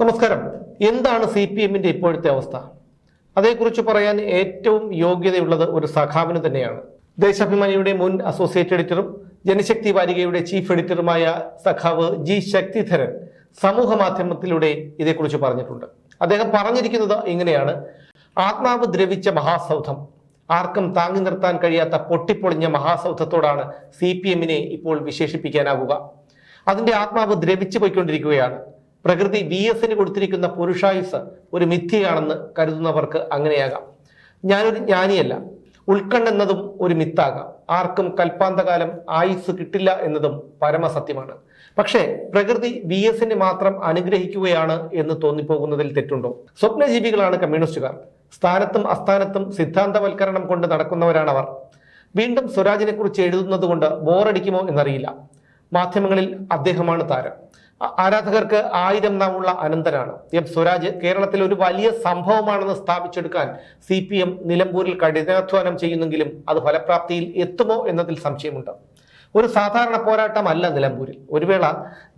നമസ്കാരം. എന്താണ് C P എമ്മിന്റെ ഇപ്പോഴത്തെ അവസ്ഥ? അതേക്കുറിച്ച് പറയാൻ ഏറ്റവും യോഗ്യതയുള്ളത് ഒരു സഖാവിന് തന്നെയാണ്. ദേശാഭിമാനിയുടെ മുൻ അസോസിയേറ്റ് എഡിറ്ററും ജനശക്തി വാരികയുടെ ചീഫ് എഡിറ്ററുമായ സഖാവ് ജി ശക്തിധരൻ സമൂഹ മാധ്യമത്തിലൂടെ ഇതേക്കുറിച്ച് പറഞ്ഞിട്ടുണ്ട്. അദ്ദേഹം പറഞ്ഞിരിക്കുന്നത് ഇങ്ങനെയാണ്. ആത്മാവ് ദ്രവിച്ച മഹാസൗധം. ആർക്കും താങ്ങി നിർത്താൻ കഴിയാത്ത പൊട്ടിപ്പൊളിഞ്ഞ മഹാസൗധത്തോടാണ് സി പി എമ്മിനെ ഇപ്പോൾ വിശേഷിപ്പിക്കാനാവുക. അതിന്റെ ആത്മാവ് ദ്രവിച്ചു പോയിക്കൊണ്ടിരിക്കുകയാണ്. പ്രകൃതി വി എസിന് കൊടുത്തിരിക്കുന്ന പുരുഷായുസ് ഒരു മിഥ്യയാണെന്ന് കരുതുന്നവർക്ക് അങ്ങനെയാകാം. ഞാനൊരു ജ്ഞാനിയല്ല. ഉൾക്കണ്ണെന്നതും ഒരു മിത്താകാം. ആർക്കും കൽപ്പാന്തകാലം ആയുസ് കിട്ടില്ല എന്നതും പരമസത്യമാണ്. പക്ഷേ പ്രകൃതി വി എസിന് മാത്രം അനുഗ്രഹിക്കുകയാണ് എന്ന് തോന്നിപ്പോകുന്നതിൽ തെറ്റുണ്ടോ? സ്വപ്നജീവികളാണ് കമ്മ്യൂണിസ്റ്റുകാർ. സ്ഥാനത്തും അസ്ഥാനത്തും സിദ്ധാന്തവൽക്കരണം കൊണ്ട് നടക്കുന്നവരാണവർ വീണ്ടും സ്വരാജിനെ കുറിച്ച് എഴുതുന്നത് കൊണ്ട് ബോറടിക്കുമോ എന്നറിയില്ല. മാധ്യമങ്ങളിൽ അദ്ദേഹമാണ് താരം. ആരാധകർക്ക് ആയിരം നാമുള്ള അനന്തരാണ്. എം സ്വരാജ് കേരളത്തിൽ ഒരു വലിയ സംഭവമാണെന്ന് സ്ഥാപിച്ചെടുക്കാൻ സി പി എം നിലമ്പൂരിൽ കഠിനാധ്വാനം ചെയ്യുന്നെങ്കിലും അത് ഫലപ്രാപ്തിയിൽ എത്തുമോ എന്നതിൽ സംശയമുണ്ട്. ഒരു സാധാരണ പോരാട്ടമല്ല നിലമ്പൂരിൽ. ഒരു വേള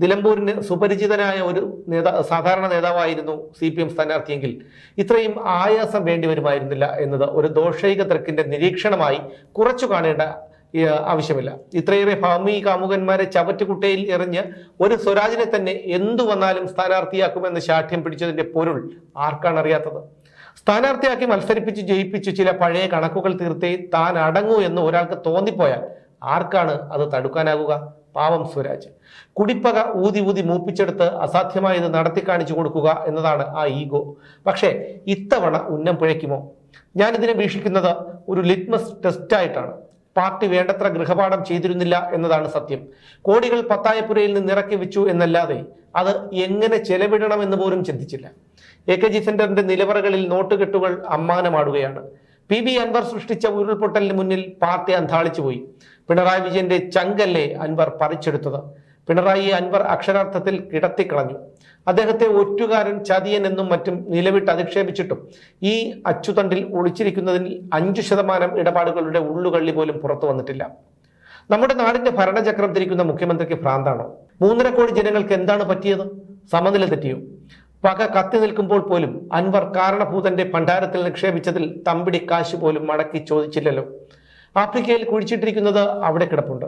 നിലമ്പൂരിന് സുപരിചിതനായ ഒരു നേതാ സാധാരണ നേതാവായിരുന്നു സി പി എം സ്ഥാനാർത്ഥിയെങ്കിൽ ഇത്രയും ആയാസം വേണ്ടി വരുമായിരുന്നില്ല എന്നത് ഒരു ദോഷൈക തർക്കിന്റെ നിരീക്ഷണമായി കുറച്ചു കാണേണ്ട ആവശ്യമില്ല. ഇത്രയേറെ ഭാമി കാമുകന്മാരെ ചവറ്റുകുട്ടയിൽ എറിഞ്ഞ് ഒരു സ്വരാജിനെ തന്നെ എന്തു വന്നാലും സ്ഥാനാർത്ഥിയാക്കുമെന്ന് ശാഠ്യം പിടിച്ചതിന്റെ പൊരുൾ ആർക്കാണ് അറിയാത്തത്? സ്ഥാനാർത്ഥിയാക്കി മത്സരിപ്പിച്ച് ജയിപ്പിച്ച് ചില പഴയ കണക്കുകൾ തീർത്തേ താൻ അടങ്ങൂ എന്ന് ഒരാൾക്ക് തോന്നിപ്പോയാൽ ആർക്കാണ് അത് തടുക്കാനാകുക? പാവം സ്വരാജ്. കുടിപ്പക ഊതി ഊതി മൂപ്പിച്ചെടുത്ത് അസാധ്യമായത് നടത്തി കാണിച്ചു കൊടുക്കുക എന്നതാണ് ആ ഈഗോ. പക്ഷേ ഇത്തവണ ഉന്നം പിഴയ്ക്കുമോ? ഞാനിതിനെ വീക്ഷിക്കുന്നത് ഒരു ലിറ്റ്മസ് ടെസ്റ്റായിട്ടാണ്. പാർട്ടി വേണ്ടത്ര ഗൃഹപാഠം ചെയ്തിരുന്നില്ല എന്നതാണ് സത്യം. കോടികൾ പത്തായപ്പുരയിൽ നിന്ന് ഇറക്കി വെച്ചു എന്നല്ലാതെ അത് എങ്ങനെ ചെലവിടണമെന്ന് പോലും ചിന്തിച്ചില്ല. എ കെ ജി സെന്ററിന്റെ നിലവറകളിൽ നോട്ടുകെട്ടുകൾ അമ്മാനമാടുകയാണ്. പി ബി അൻവർ സൃഷ്ടിച്ച ഉരുൾപൊട്ടലിന് മുന്നിൽ പാർട്ടി അന്താളിച്ചുപോയി പിണറായി വിജയന്റെ ചങ്കല്ലേ അൻവർ പറിച്ചെടുത്തത്? പിണറായി അൻവർ അക്ഷരാർത്ഥത്തിൽ കിടത്തിക്കളഞ്ഞു അദ്ദേഹത്തെ ഒറ്റുകാരൻ ചതിയൻ എന്നും മറ്റും നിലവിട്ട് അധിക്ഷേപിച്ചിട്ടും ഈ അച്ചുതണ്ടിൽ ഒളിച്ചിരിക്കുന്നതിൽ അഞ്ചു ശതമാനം ഇടപാടുകളുടെ ഉള്ളുകള്ളി പോലും പുറത്തു വന്നിട്ടില്ല. നമ്മുടെ നാടിന്റെ ഭരണചക്രം തിരിക്കുന്ന മുഖ്യമന്ത്രിക്ക് ഭ്രാന്താണോ? മൂന്നര കോടി ജനങ്ങൾക്ക് എന്താണ് പറ്റിയത്? സമനില തെറ്റിയോ? പക കത്തി നിൽക്കുമ്പോൾ പോലും അൻവർ കാരണഭൂതന്റെ ഭണ്ഡാരത്തിൽ നിക്ഷേപിച്ചതിൽ തമ്പിടി കാശ് പോലും മടക്കി ചോദിച്ചില്ലല്ലോ. ആഫ്രിക്കയിൽ കുഴിച്ചിട്ടിരിക്കുന്നത് അവിടെ കിടപ്പുണ്ട്.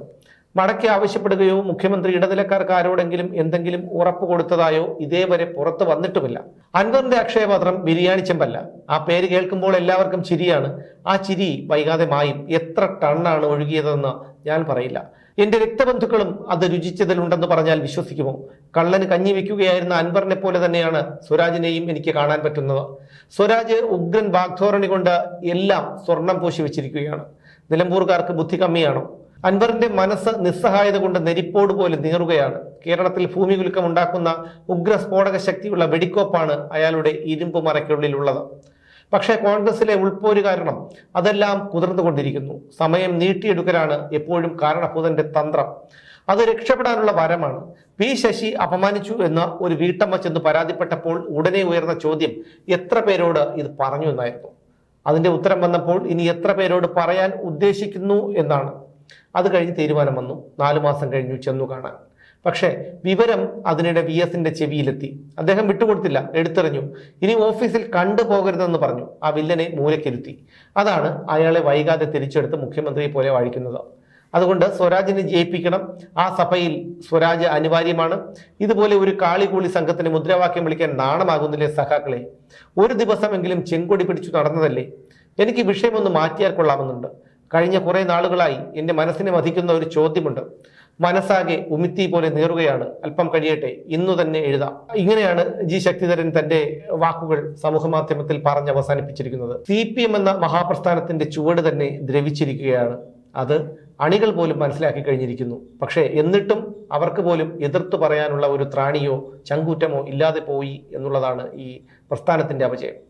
മടക്കി ആവശ്യപ്പെടുകയോ മുഖ്യമന്ത്രി ഇടനിലക്കാർക്ക് ആരോടെങ്കിലും എന്തെങ്കിലും ഉറപ്പ് കൊടുത്തതായോ ഇതേവരെ പുറത്തു വന്നിട്ടുമില്ല. അൻവറിന്റെ അക്ഷയപത്രം ബിരിയാണി ചെമ്പല്ല. ആ പേര് കേൾക്കുമ്പോൾ എല്ലാവർക്കും ചിരിയാണ്. ആ ചിരി വൈകാതെ മായും. എത്ര ടണ്ണാണ് ഒഴുകിയതെന്ന് ഞാൻ പറയില്ല. എന്റെ രക്തബന്ധുക്കളും അത് രുചിച്ചതിലുണ്ടെന്ന് പറഞ്ഞാൽ വിശ്വസിക്കുമോ? കള്ളന് കഞ്ഞി വെക്കുകയായിരുന്ന അൻവറിനെ പോലെ തന്നെയാണ് സ്വരാജിനെയും എനിക്ക് കാണാൻ പറ്റുന്നത്. സ്വരാജ് ഉഗ്രൻ വാഗ്ധോരണി കൊണ്ട് എല്ലാം സ്വർണം പൂശി വെച്ചിരിക്കുകയാണ്. നിലമ്പൂർക്കാർക്ക് ബുദ്ധി കമ്മിയാണോ? അൻവറിന്റെ മനസ്സ് നിസ്സഹായത കൊണ്ട് നെരിപ്പോട് പോലെ നീറുകയാണ്. കേരളത്തിൽ ഭൂമി കുലുക്കം ഉണ്ടാക്കുന്ന ഉഗ്ര സ്ഫോടക ശക്തിയുള്ള വെടിക്കോപ്പാണ് അയാളുടെ ഇരുമ്പ് മറയ്ക്കുള്ളിലുള്ളത്. പക്ഷേ കോൺഗ്രസിലെ ഉൾപ്പോര് കാരണം അതെല്ലാം കുതിർന്നുകൊണ്ടിരിക്കുന്നു. സമയം നീട്ടിയെടുക്കലാണ് എപ്പോഴും കാരണഭൂതന്റെ തന്ത്രം. അത് രക്ഷപ്പെടാനുള്ള വരമാണ്. പി ശശി അപമാനിച്ചു എന്ന് ഒരു വീട്ടമ്മ ചെന്ന് പരാതിപ്പെട്ടപ്പോൾ ഉടനെ ഉയർന്ന ചോദ്യം എത്ര പേരോട് ഇത് പറഞ്ഞു എന്നായിരുന്നു. അതിന്റെ ഉത്തരം വന്നപ്പോൾ ഇനി എത്ര പേരോട് പറയാൻ ഉദ്ദേശിക്കുന്നു എന്നാണ്. അത് കഴിഞ്ഞ് തീരുമാനം വന്നു. നാല് മാസം കഴിഞ്ഞു ചെന്നു കാണാൻ. പക്ഷേ വിവരം അതിനിടെ വി എസിന്റെ ചെവിയിലെത്തി. അദ്ദേഹം വിട്ടുകൊടുത്തില്ല എടുത്തെറിഞ്ഞു. ഇനി ഓഫീസിൽ കണ്ടു പോകരുതെന്ന് പറഞ്ഞു. ആ വില്ലനെ മൂലക്കിരുത്തി അതാണ് അയാളെ വൈകാതെ തിരിച്ചെടുത്ത് മുഖ്യമന്ത്രിയെ പോലെ വാഴിക്കുന്നത്. അതുകൊണ്ട് സ്വരാജിനെ ജയിപ്പിക്കണം. ആ സഭയിൽ സ്വരാജ് അനിവാര്യമാണ്. ഇതുപോലെ ഒരു കാളികൂളി സംഘത്തിന് മുദ്രാവാക്യം വിളിക്കാൻ നാണമാകുന്നില്ലേ സഖാക്കളെ? ഒരു ദിവസമെങ്കിലും ചെങ്കൊടി പിടിച്ചു നടന്നതല്ലേ? എനിക്ക് വിഷയമൊന്ന് മാറ്റിയാൽ കൊള്ളാമെന്നുണ്ട്. കഴിഞ്ഞ കുറേ നാളുകളായി എന്റെ മനസ്സിനെ വധിക്കുന്ന ഒരു ചോദ്യമുണ്ട്. മനസ്സാകെ ഉമിത്തി പോലെ നീറുകയാണ്. അല്പം കഴിയട്ടെ ഇന്നു തന്നെ എഴുതാം. ഇങ്ങനെയാണ് ജി ശക്തിധരൻ തന്റെ വാക്കുകൾ സമൂഹ മാധ്യമത്തിൽ പറഞ്ഞ് അവസാനിപ്പിച്ചിരിക്കുന്നത്. സി പി എം എന്ന മഹാപ്രസ്ഥാനത്തിന്റെ ചുവട് തന്നെ ദ്രവിച്ചിരിക്കുകയാണ്. അത് അണികൾ പോലും മനസ്സിലാക്കി കഴിഞ്ഞിരിക്കുന്നു. പക്ഷേ എന്നിട്ടും അവർക്ക് പോലും എതിർത്തു പറയാനുള്ള ഒരു ത്രാണിയോ ചങ്കൂറ്റമോ ഇല്ലാതെ പോയി എന്നുള്ളതാണ് ഈ പ്രസ്ഥാനത്തിന്റെ അപജയം.